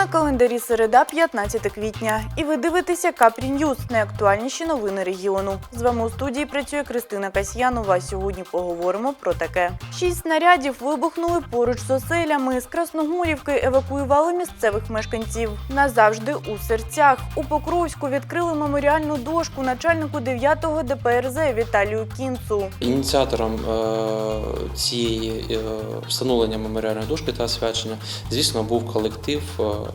На календарі середа, 15 квітня. І ви дивитеся Капрі Ньюз – найактуальніші новини регіону. З вами у студії працює Кристина Касьянова. Сьогодні поговоримо про таке. Шість снарядів вибухнули поруч з оселями. З Красногорівки евакуювали місцевих мешканців. Назавжди у серцях. У Покровську відкрили меморіальну дошку начальнику 9-го ДПРЗ Віталію Кінцу. Ініціатором е, цієї е, встановлення меморіальної дошки та освячення, звісно, був колектив е,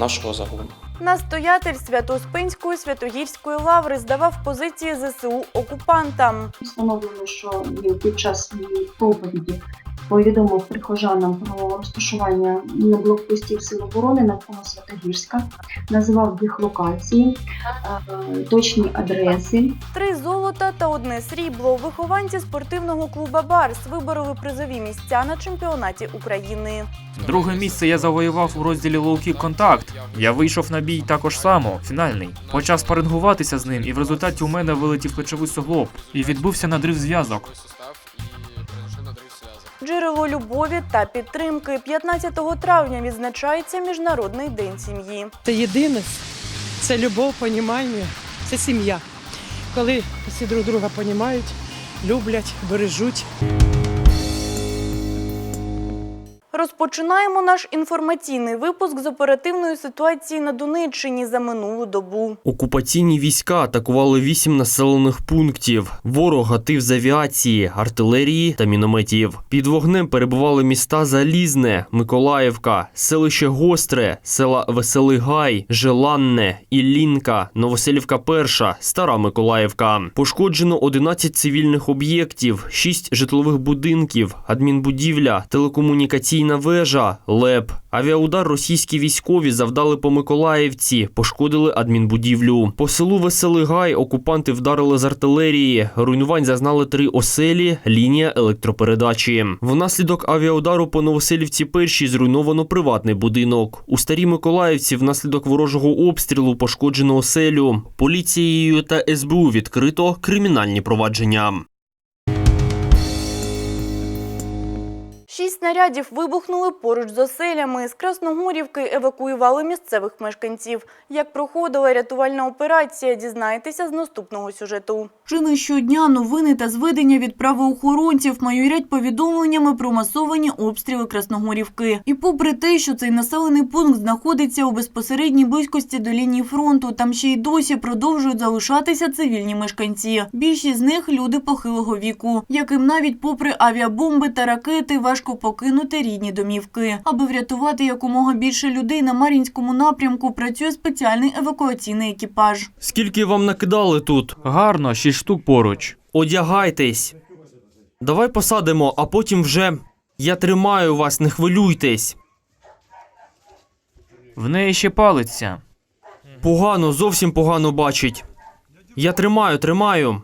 нашого загону. Настоятель Свято-Успенської Святогірської лаври здавав позиції ЗСУ окупантам. Встановлено, що під час проповіді повідомив прихожанам про розташування на блокпостів Сил оборони навколо Святогірська, називав їх локації, е, точні адреси. Три золота та одне срібло. Вихованці спортивного клуба Барс вибороли призові місця на чемпіонаті України. Друге місце я завоював у розділі лоу-кік контакт. Я вийшов на бій також само, фінальний. Почав спарингуватися з ним, і в результаті у мене вилетів плечовий суглоб і відбувся надрив зв'язок. Джерело любові та підтримки. 15 травня відзначається Міжнародний день сім'ї. Це єдине, це любов, понімання, це сім'я. Коли всі друг друга понімають, люблять, бережуть. Розпочинаємо наш інформаційний випуск з оперативної ситуації на Донеччині за минулу добу. Окупаційні війська атакували вісім населених пунктів. Ворог гатив з авіації, артилерії та мінометів. Під вогнем перебували міста Залізне, Миколаївка, селище Гостре, села Веселий Гай, Желанне, Іллінка, Новоселівка Перша, Стара Миколаївка. Пошкоджено 11 цивільних об'єктів, 6 житлових будинків, адмінбудівля, телекомунікаційна вежа, ЛЕП. Авіаудар російські військові завдали по Миколаївці, пошкодили адмінбудівлю. По селу Веселий Гай окупанти вдарили з артилерії. Руйнувань зазнали три оселі, лінія електропередачі. Внаслідок авіаудару по Новоселівці першій зруйновано приватний будинок. У старій Миколаївці внаслідок ворожого обстрілу пошкоджено оселю. Поліцією та СБУ відкрито кримінальні провадження. Шість снарядів вибухнули поруч з оселями. З Красногорівки евакуювали місцевих мешканців. Як проходила рятувальна операція, дізнаєтеся з наступного сюжету. Чи не щодня новини та зведення від правоохоронців майорять повідомленнями про масовані обстріли Красногорівки. І попри те, що цей населений пункт знаходиться у безпосередній близькості до лінії фронту, там ще й досі продовжують залишатися цивільні мешканці. Більшість з них люди похилого віку, яким навіть попри авіабомби та ракети важко покинути рідні домівки. Аби врятувати якомога більше людей на Мар'їнському напрямку, працює спеціальний евакуаційний екіпаж. Скільки вам накидали тут? Гарно, шість штук поруч. Одягайтесь. Давай посадимо, а потім вже. Я тримаю вас, не хвилюйтесь. В неї ще палиться. Погано, зовсім погано бачить. Я тримаю, тримаю.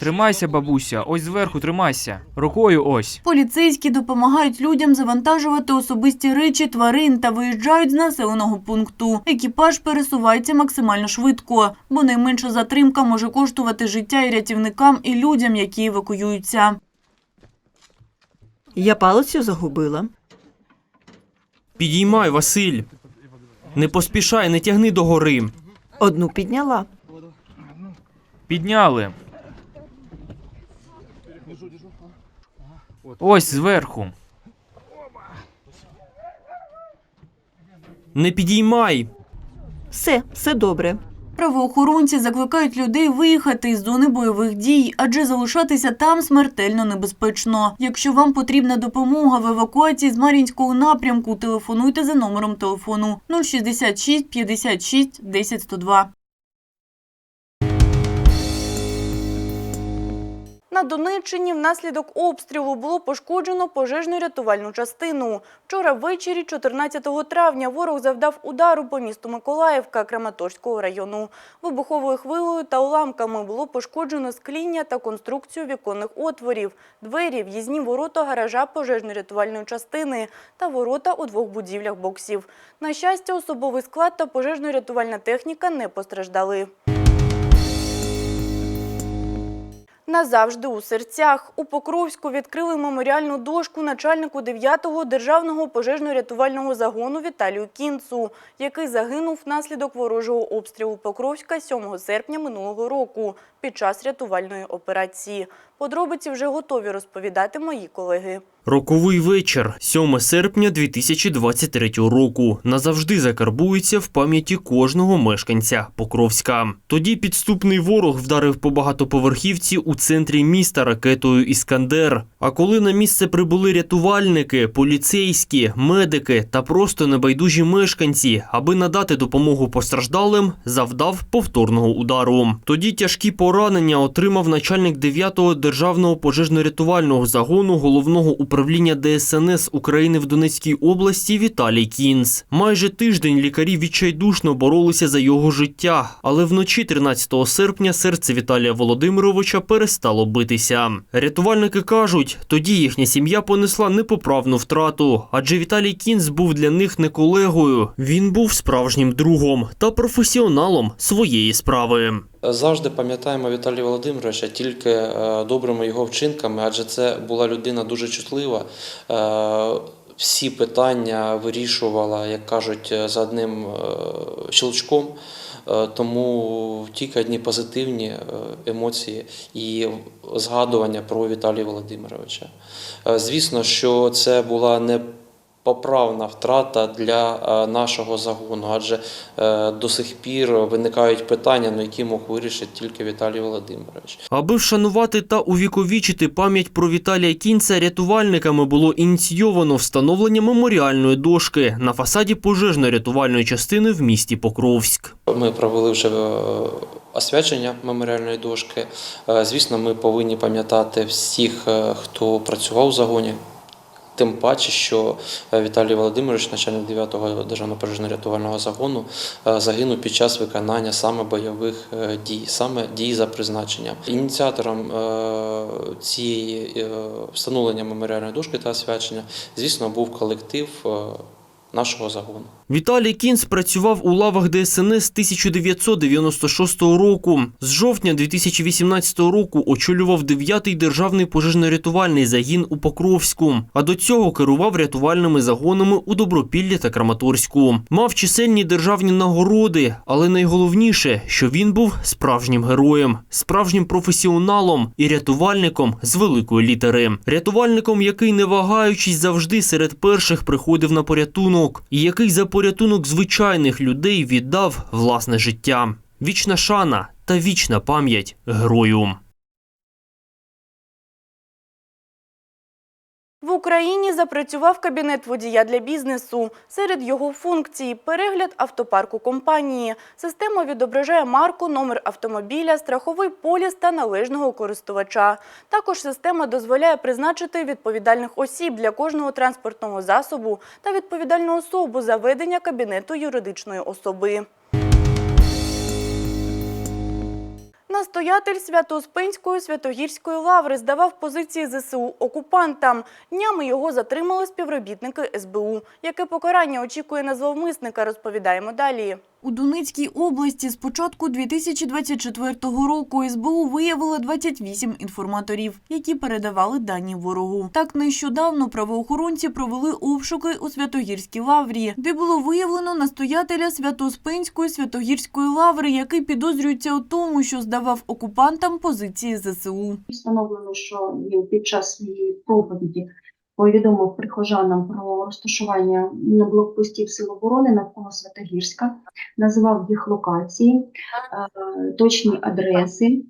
Тримайся, бабуся, ось зверху тримайся. Рукою ось. Поліцейські допомагають людям завантажувати особисті речі тварин та виїжджають з населеного пункту. Екіпаж пересувається максимально швидко, бо найменша затримка може коштувати життя і рятівникам, і людям, які евакуюються. Я палицю загубила. Підіймай, Василь. Не поспішай, не тягни до гори. Одну підняла. Підняли. Ось зверху. Не підіймай. Все, все добре. Правоохоронці закликають людей виїхати із зони бойових дій, адже залишатися там смертельно небезпечно. Якщо вам потрібна допомога в евакуації з Мар'їнського напрямку, телефонуйте за номером телефону 066 56 10 102. На Донеччині внаслідок обстрілу було пошкоджено пожежну рятувальну частину. Вчора ввечері, 14 травня, ворог завдав удару по місту Миколаївка Краматорського району. Вибуховою хвилею та уламками було пошкоджено скління та конструкцію віконних отворів, двері, в'їзні ворота гаража пожежно-рятувальної частини та ворота у двох будівлях боксів. На щастя, особовий склад та пожежно-рятувальна техніка не постраждали. Назавжди у серцях у Покровську відкрили меморіальну дошку начальнику 9-го державного пожежно-рятувального загону Віталію Кінцу, який загинув внаслідок ворожого обстрілу Покровська 7 серпня минулого року під час рятувальної операції. Подробиці вже готові розповідати мої колеги. Роковий вечір, 7 серпня 2023 року, назавжди закарбується в пам'яті кожного мешканця Покровська. Тоді підступний ворог вдарив по багатоповерхівці у центрі міста ракетою Іскандер. А коли на місце прибули рятувальники, поліцейські, медики та просто небайдужі мешканці, аби надати допомогу постраждалим, завдав повторного удару. Тоді тяжкі поранення отримав начальник 9-го державного пожежно-рятувального загону головного управління ДСНС України в Донецькій області Віталій Кінц. Майже тиждень лікарі відчайдушно боролися за його життя, але вночі 13 серпня серце Віталія Володимировича перестало битися. Рятувальники кажуть, тоді їхня сім'я понесла непоправну втрату, адже Віталій Кінц був для них не колегою. Він був справжнім другом та професіоналом своєї справи. Завжди пам'ятаємо Віталія Володимировича тільки е, добрими його вчинками, адже це була людина дуже чутлива. Е, Всі питання вирішувала, як кажуть, за одним е, щелчком. Е, Тому тільки одні позитивні е, емоції і згадування про Віталія Володимировича. Е, Звісно, що це була не Поправна втрата для е, нашого загону, адже е, до сих пір виникають питання, ну, які мог вирішити тільки Віталій Володимирович. Аби вшанувати та увіковічити пам'ять про Віталія Кінця, рятувальниками було ініційовано встановлення меморіальної дошки на фасаді пожежно-рятувальної частини в місті Покровськ. Ми провели вже е, освячення меморіальної дошки. Звісно, ми повинні пам'ятати всіх, хто працював у загоні. Тим паче, що е, Віталій Володимирович, начальник 9-го державного пожежно-рятувального загону, е, загинув під час виконання саме бойових е, дій, саме дій за призначенням. Ініціатором цієї встановлення меморіальної дошки та освячення, звісно, був колектив нашого загону. Віталій Кінц працював у лавах ДСНС з 1996 року. З жовтня 2018 року очолював 9-й державний пожежно-рятувальний загін у Покровську, а до цього керував рятувальними загонами у Добропіллі та Краматорську. Мав чисельні державні нагороди, але найголовніше, що він був справжнім героєм, справжнім професіоналом і рятувальником з великої літери. Рятувальником, який не вагаючись завжди серед перших приходив на порятунок, і який за порятунок звичайних людей віддав власне життя. Вічна шана та вічна пам'ять герою. В Україні запрацював кабінет водія для бізнесу. Серед його функцій – перегляд автопарку компанії. Система відображає марку, номер автомобіля, страховий поліс та належного користувача. Також система дозволяє призначити відповідальних осіб для кожного транспортного засобу та відповідальну особу за ведення кабінету юридичної особи. Настоятель Свято-Успенської Святогірської лаври здавав позиції ЗСУ окупантам. Днями його затримали співробітники СБУ. Яке покарання очікує на зловмисника, розповідаємо далі. У Донецькій області з початку 2024 року СБУ виявило 28 інформаторів, які передавали дані ворогу. Так нещодавно правоохоронці провели обшуки у Святогірській лаврі, де було виявлено настоятеля Свято-Успенської Святогірської лаври, який підозрюється у тому, що здавав окупантам позиції ЗСУ. Встановлено, що під час своєї проповіді повідомив прихожанам про розташування на блокпостів Сил оборони навколо Святогірська, називав їх локації, е, точні адреси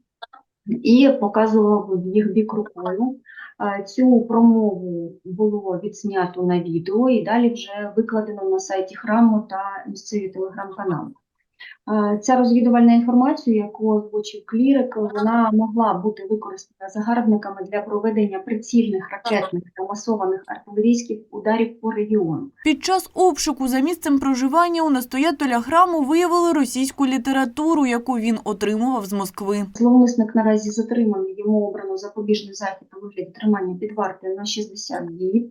і показував їх бік рукою. Е, Цю промову було відснято на відео і далі вже викладено на сайті храму та місцеві телеграм-канали. Е, Ця розвідувальна інформація, яку озвучив клірик, вона могла бути використана загарбниками для проведення прицільних ракетних та масованих артилерійських ударів по регіону. Під час обшуку за місцем проживання у настоятеля храму виявили російську літературу, яку він отримував з Москви. Зловмисник наразі затриманий, йому обрано запобіжний захід у вигляді тримання під вартою на 60 днів.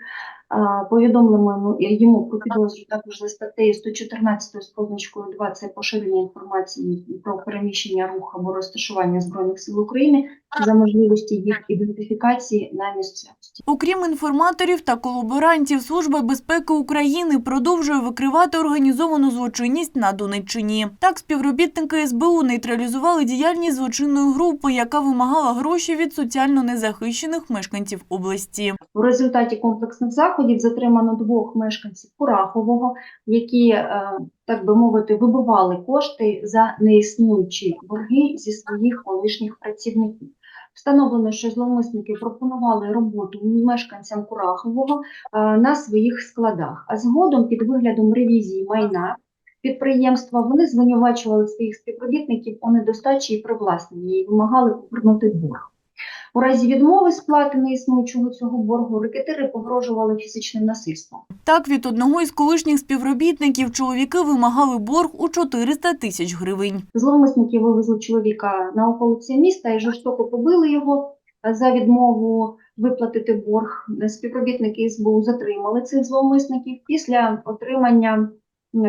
Повідомлено йому про підозру також за статтею 114 з позначкою 2 – це поширення інформації про переміщення рух або розташування Збройних сил України за можливості їх ідентифікації на місцевості. Окрім інформаторів та колаборантів, Служба безпеки України продовжує викривати організовану злочинність на Донеччині. Так, співробітники СБУ нейтралізували діяльність злочинної групи, яка вимагала гроші від соціально незахищених мешканців області. В результаті комплексних заходів затримано двох мешканців Курахового, які, е, так би мовити, вибивали кошти за неіснуючі борги зі своїх колишніх працівників. Встановлено, що зловмисники пропонували роботу мешканцям Курахового е, на своїх складах, а згодом під виглядом ревізії майна підприємства вони звинувачували своїх співробітників у недостачі і привласненні і вимагали повернути борг. У разі відмови сплати неіснуючого цього боргу рекетири погрожували фізичним насильством. Так, від одного із колишніх співробітників чоловіки вимагали борг у 400 тисяч гривень. Зловмисники вивезли чоловіка на околиці міста і жорстоко побили його за відмову виплатити борг. Співробітники СБУ затримали цих зловмисників після отримання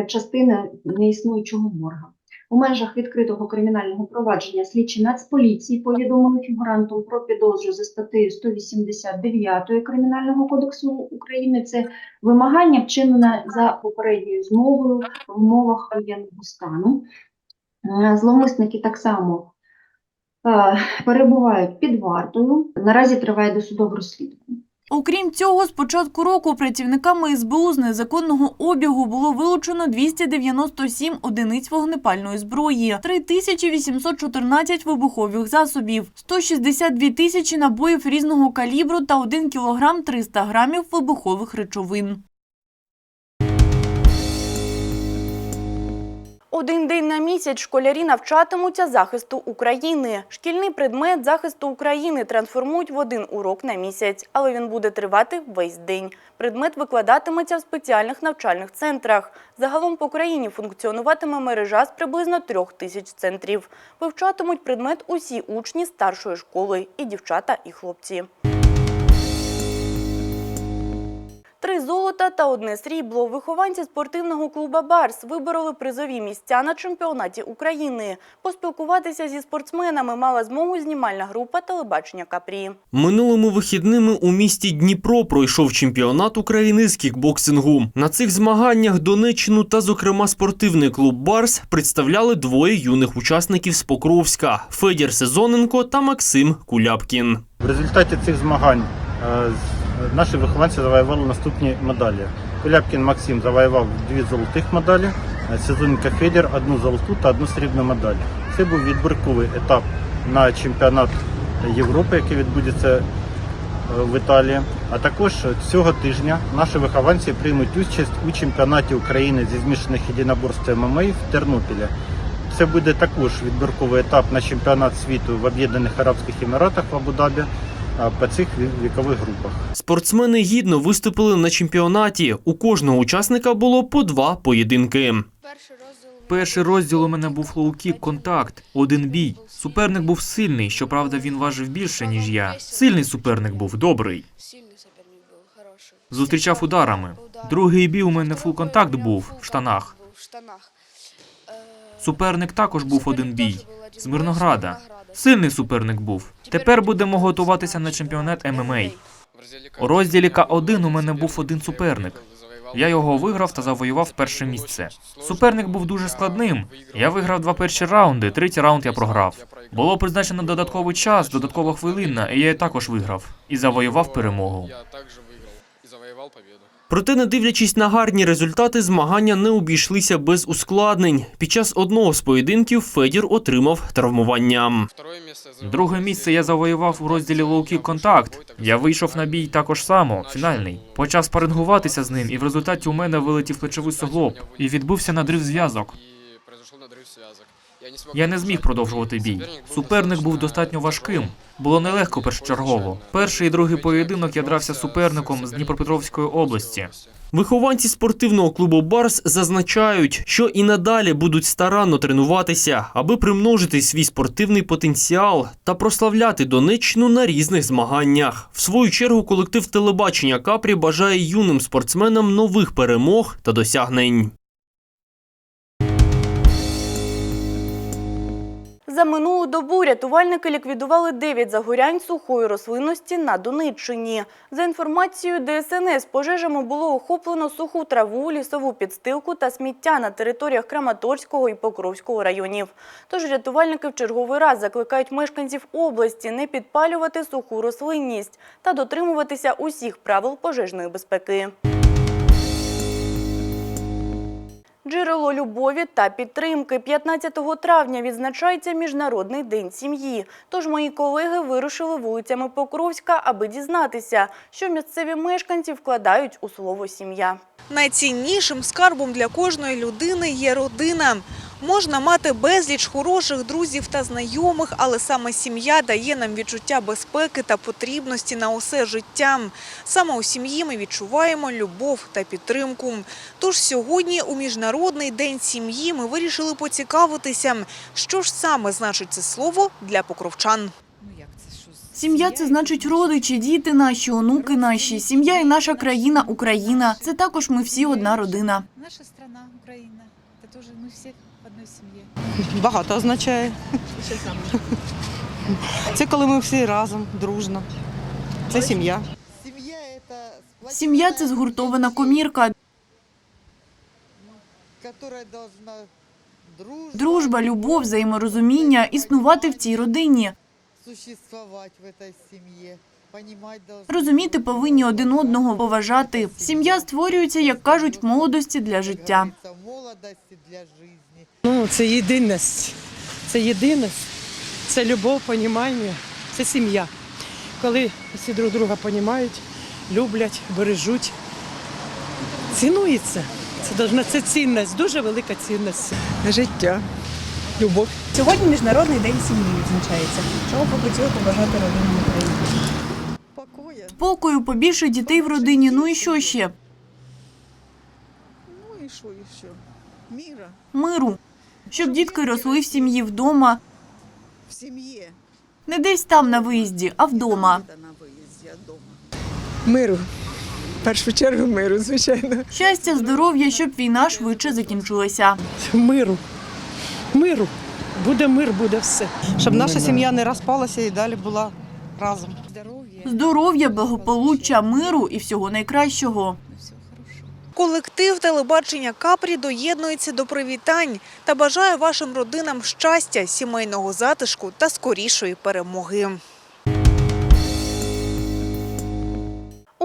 частини неіснуючого борга. У межах відкритого кримінального провадження слідчі Нацполіції повідомили фігурантам про підозру за статтею 189 Кримінального кодексу України. Це вимагання вчинене за попередньою змовою в умовах воєнного стану. Е, Зловмисники так само е, перебувають під вартою. Наразі триває досудове розслідування. Окрім цього, з початку року працівниками СБУ з незаконного обігу було вилучено 297 одиниць вогнепальної зброї, 3814 вибухових засобів, 162 тисячі набоїв різного калібру та 1 кілограм 300 грамів вибухових речовин. Один день на місяць школярі навчатимуться захисту України. Шкільний предмет захисту України трансформують в один урок на місяць, але він буде тривати весь день. Предмет викладатиметься в спеціальних навчальних центрах. Загалом по країні функціонуватиме мережа з приблизно трьох тисяч центрів. Вивчатимуть предмет усі учні старшої школи – і дівчата, і хлопці. Три золота та одне срібло. Вихованці спортивного клуба «Барс» вибороли призові місця на чемпіонаті України. Поспілкуватися зі спортсменами мала змогу знімальна група телебачення «Капрі». Минулими вихідними у місті Дніпро пройшов чемпіонат України з кікбоксингу. На цих змаганнях Донеччину та, зокрема, спортивний клуб Барс представляли двоє юних учасників з Покровська Федір Сезоненко та Максим Куляпкін. В результаті цих змагань е, наші вихованці завоювали наступні медалі. Куляпкін Максим завоював дві золотих медалі, е, Сезоненко Федір одну золоту та одну срібну медаль. Це був відбірковий етап на чемпіонат Європи, який відбудеться е, в Італії. А також цього тижня наші вихованці приймуть участь у чемпіонаті України зі змішаних єдиноборств ММА в Тернополі. Це буде також відбірковий етап на чемпіонат світу в Об'єднаних Арабських Еміратах в Абу-Дабі по цих вікових групах. Спортсмени гідно виступили на чемпіонаті. У кожного учасника було по два поєдинки. Перший розділ у мене був лоу-кік контакт, один бій. Суперник був сильний, щоправда, він важив більше, ніж я. Сильний суперник був, добрий. Зустрічав ударами. Другий бій у мене фул контакт був в штанах. Штанах. Е, Суперник також був один бій з Мирнограда. Сильний суперник був. Тепер будемо готуватися на чемпіонат ММА. У розділі К1 у мене був один суперник. Я його виграв та завоював перше місце. Суперник був дуже складним. Я виграв два перші раунди, третій раунд я програв. Було призначено додатковий час, додаткова хвилина, і я також виграв і завоював перемогу. Проте, не дивлячись на гарні результати, змагання не обійшлися без ускладнень. Під час одного з поєдинків Федір отримав травмування. Друге місце я завоював у розділі лоу-кік контакт. Я вийшов на бій також само, фінальний. Почав спарингуватися з ним, і в результаті у мене вилетів плечовий суглоб і відбувся надрив зв'язок. Я не Я не зміг продовжувати бій. Суперник був достатньо важким. Було нелегко першочергово. Перший і другий поєдинок я дрався з суперником з Дніпропетровської області. Вихованці спортивного клубу Барс зазначають, що і надалі будуть старанно тренуватися, аби примножити свій спортивний потенціал та прославляти Донеччину на різних змаганнях. В свою чергу колектив телебачення Капрі бажає юним спортсменам нових перемог та досягнень. За минулу добу рятувальники ліквідували 9 загорянь сухої рослинності на Донеччині. За інформацією ДСНС, пожежами було охоплено суху траву, лісову підстилку та сміття на територіях Краматорського і Покровського районів. Тож рятувальники в черговий раз закликають мешканців області не підпалювати суху рослинність та дотримуватися усіх правил пожежної безпеки. Джерело любові та підтримки 15 травня відзначається Міжнародний день сім'ї. Тож мої колеги вирушили вулицями Покровська, аби дізнатися, що місцеві мешканці вкладають у слово сім'я. Найціннішим скарбом для кожної людини є родина. Можна мати безліч хороших друзів та знайомих, але саме сім'я дає нам відчуття безпеки та потрібності на усе життя. Саме у сім'ї ми відчуваємо любов та підтримку. Тож сьогодні, у Міжнародний день сім'ї, ми вирішили поцікавитися, що ж саме значить це слово для покровчан. Сім'я це значить родичі, діти наші, онуки наші. Сім'я і наша країна Україна. Це також ми всі одна родина. Наша страна, Україна. Це теж ми всі в сім'ї. Багато означає. Це коли ми всі разом, дружно. Це сім'я. Сім'я це згуртована комірка. Дружба, любов, взаєморозуміння існувати в цій родині. Розуміти повинні один одного, поважати. Сім'я створюється, як кажуть, в молодості для життя. Ну, це єдиність. Це єдиність, це любов, понімання, це сім'я. Коли всі друг друга понімають, люблять, бережуть. Цінується. Це це цінність, дуже велика цінність. Життя, любов. Сьогодні Міжнародний день сім'ї відзначається. Чого б ви хотіли побажати родинам України? Спокою, побільше дітей в родині. Ну і що ще? Ну і що, і що? Міра Миру. Щоб дітки росли в сім'ї вдома. в сім'ї. Не десь там на виїзді, а вдома. на виїзді, а вдома. Миру. В першу чергу миру, звичайно. Щастя, здоров'я, щоб війна швидше закінчилася. Миру. Миру. Буде мир, буде все. Щоб наша сім'я не розпалася і далі була разом. Здоров'я, благополуччя, миру і всього найкращого. Колектив телебачення Капрі доєднується до привітань та бажає вашим родинам щастя, сімейного затишку та скорішої перемоги.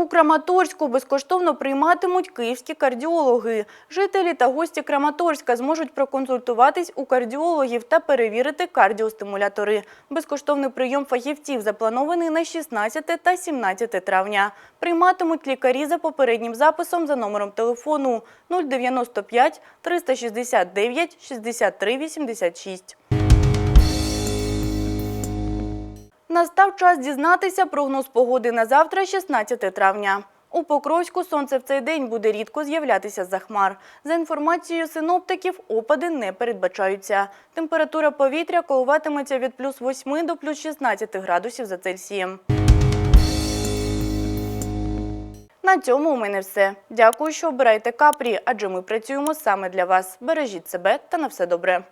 У Краматорську безкоштовно прийматимуть київські кардіологи. Жителі та гості Краматорська зможуть проконсультуватись у кардіологів та перевірити кардіостимулятори. Безкоштовний прийом фахівців запланований на 16 та 17 травня. Прийматимуть лікарі за попереднім записом за номером телефону 095 369 63 86. Настав час дізнатися прогноз погоди на завтра, 16 травня. У Покровську сонце в цей день буде рідко з'являтися з-за хмар. За інформацією синоптиків, опади не передбачаються. Температура повітря коливатиметься від плюс 8 до плюс 16 градусів за Цельсієм. На цьому у мене все. Дякую, що обираєте Капрі, адже ми працюємо саме для вас. Бережіть себе та на все добре.